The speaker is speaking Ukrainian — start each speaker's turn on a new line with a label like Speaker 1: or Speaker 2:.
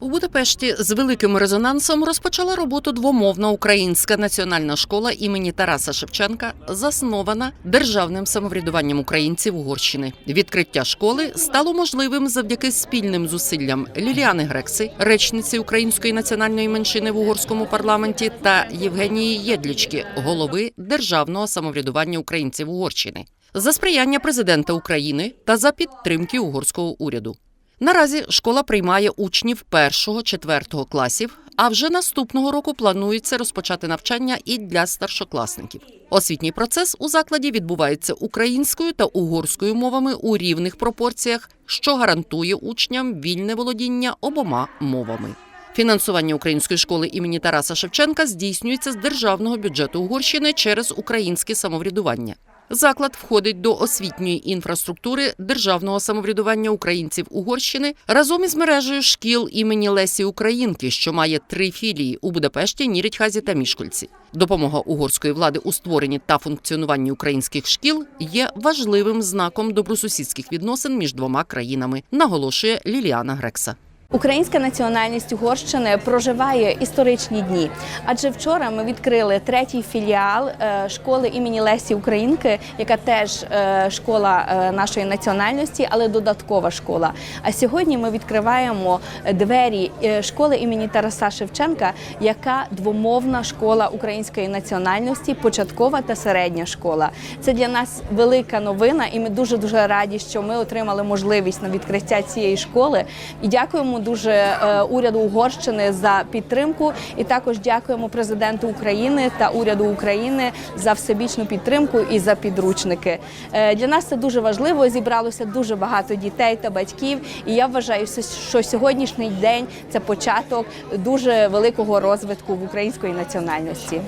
Speaker 1: У Будапешті з великим резонансом розпочала роботу двомовна українська національна школа імені Тараса Шевченка, заснована державним самоврядуванням українців Угорщини. Відкриття школи стало можливим завдяки спільним зусиллям Ліліани Грекси, речниці української національної меншини в угорському парламенті, та Євгенії Єдлічки, голови державного самоврядування українців Угорщини, за сприяння президента України та за підтримки угорського уряду. Наразі школа приймає учнів першого-четвертого класів, а вже наступного року планується розпочати навчання і для старшокласників. Освітній процес у закладі відбувається українською та угорською мовами у рівних пропорціях, що гарантує учням вільне володіння обома мовами. Фінансування української школи імені Тараса Шевченка здійснюється з державного бюджету Угорщини через українське самоврядування. Заклад входить до освітньої інфраструктури державного самоврядування українців Угорщини разом із мережею шкіл імені Лесі Українки, що має три філії у Будапешті, Нірідхазі та Мішкольці. Допомога угорської влади у створенні та функціонуванні українських шкіл є важливим знаком добросусідських відносин між двома країнами, наголошує Ліліана Грекса.
Speaker 2: Українська національність Угорщини проживає історичні дні, адже вчора ми відкрили третій філіал е, школи імені Лесі Українки, яка теж е, школа е, нашої національності, але додаткова школа. А сьогодні ми відкриваємо двері школи імені Тараса Шевченка, яка двомовна школа української національності, початкова та середня школа. Це для нас велика новина, і ми дуже дуже раді, що ми отримали можливість на відкриття цієї школи. І дякуємо дуже е, уряду Угорщини за підтримку. І також дякуємо президенту України та уряду України за всебічну підтримку і за підручники. Е, Для нас це дуже важливо. Зібралося дуже багато дітей та батьків. І я вважаю, що сьогоднішній день це початок дуже великого розвитку в української національності.